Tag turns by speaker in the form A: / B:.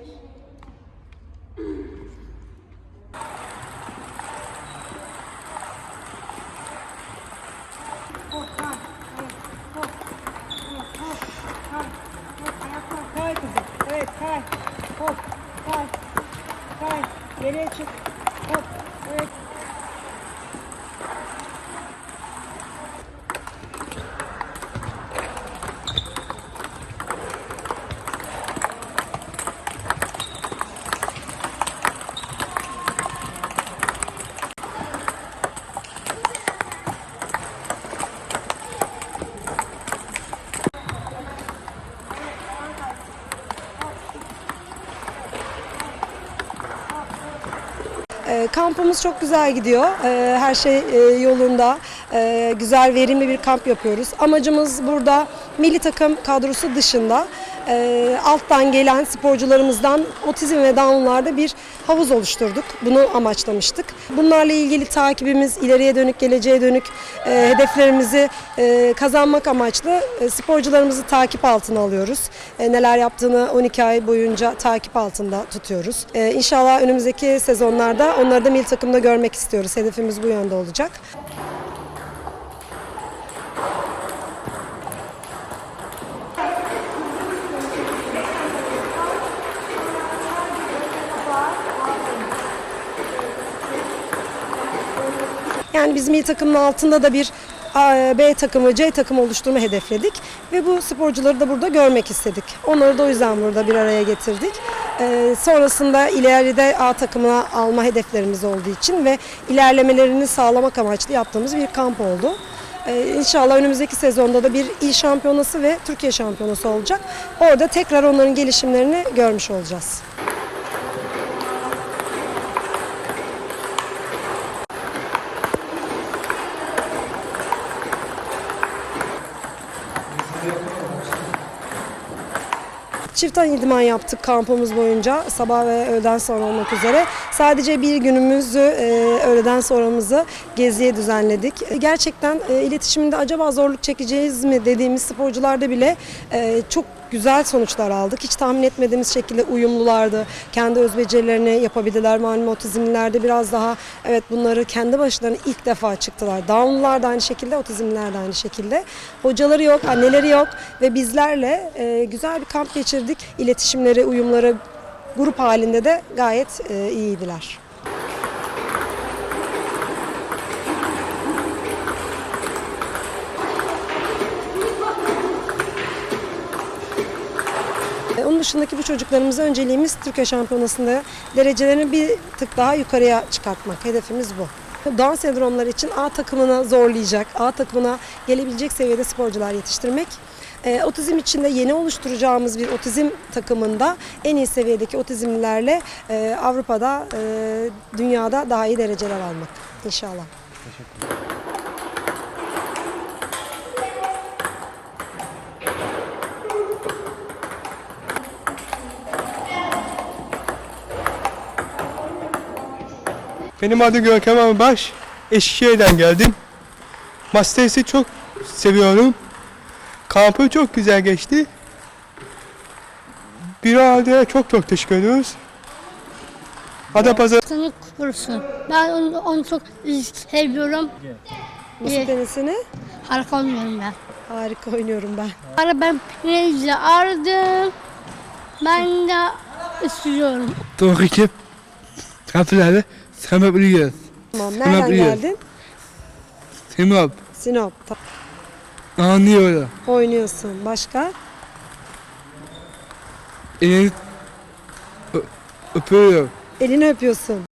A: olabilir. Kay. Yere çık. Hop. Evet.
B: Kampımız çok güzel gidiyor. E, Her şey e, yolunda. E, Güzel, verimli bir kamp yapıyoruz. Amacımız burada milli takım kadrosu dışında e, alttan gelen sporcularımızdan otizm ve downlarda bir havuz oluşturduk. Bunu amaçlamıştık. Bunlarla ilgili takibimiz, ileriye dönük, geleceğe dönük e, hedeflerimizi e, kazanmak amaçlı sporcularımızı takip altına alıyoruz. Neler yaptığını 12 ay boyunca takip altında tutuyoruz. E, İnşallah önümüzdeki sezonlarda onları da milli takımda görmek istiyoruz. Hedefimiz bu yönde olacak. Yani biz milli takımın altında da bir B takımı, C takımı oluşturma hedefledik ve bu sporcuları da burada görmek istedik. Onları da o yüzden burada bir araya getirdik. Ee, sonrasında ileride A takımına alma hedeflerimiz olduğu için ve ilerlemelerini sağlamak amaçlı yaptığımız bir kamp oldu. Ee, İnşallah önümüzdeki sezonda da bir il şampiyonası ve Türkiye şampiyonası olacak. Orada tekrar onların gelişimlerini görmüş olacağız. Çiftten idman yaptık kampımız boyunca sabah ve öğleden sonra olmak üzere. Sadece bir günümüzü e, öğleden sonramızı geziye düzenledik. E, Gerçekten e, iletişiminde acaba zorluk çekeceğiz mi dediğimiz sporcularda bile çok güzel sonuçlar aldık. Hiç tahmin etmediğimiz şekilde uyumlulardı. Kendi öz becerilerini yapabildiler. Malum otizmlilerde biraz daha evet bunları kendi başlarına ilk defa çıktılar. Down'lar da aynı şekilde, otizmliler de aynı şekilde. Hocaları yok, anneleri yok ve bizlerle e, güzel bir kamp geçirdik. İletişimleri, uyumları grup halinde de gayet e, iyiydiler. Onun dışındaki bu çocuklarımıza önceliğimiz Türkiye Şampiyonası'nda derecelerini bir tık daha yukarıya çıkartmak. Hedefimiz bu. Down sendromları için A takımına zorlayacak, A takımına gelebilecek seviyede sporcular yetiştirmek. E, otizm için de yeni oluşturacağımız bir otizm takımında en iyi seviyedeki otizmlilerle e, Avrupa'da, e, dünyada daha iyi dereceler almak inşallah.
C: Benim adım Görkem Arbaş. Eskişehir'den geldim. Masters'i çok seviyorum. Kampı çok güzel geçti. Bir arada çok çok teşekkür ediyoruz. Adapazarı
D: Sınıf kurusu. Ben onu, onu çok seviyorum.
B: Nasıl
D: İyi.
B: tenisini?
D: Harika oynuyorum ben.
B: Harika oynuyorum ben.
D: Ara ben Deniz'i aradım. Ben de istiyorum.
E: Doğru ekip sebepliyoruz.
B: Tamam, nereden
E: biliyorum.
B: geldin?
E: Sinop
B: Sinop. Ta-
E: anlıyorum.
B: Oynuyorsun. Başka?
E: Elini ö- öpüyorum.
B: Elini öpüyorsun.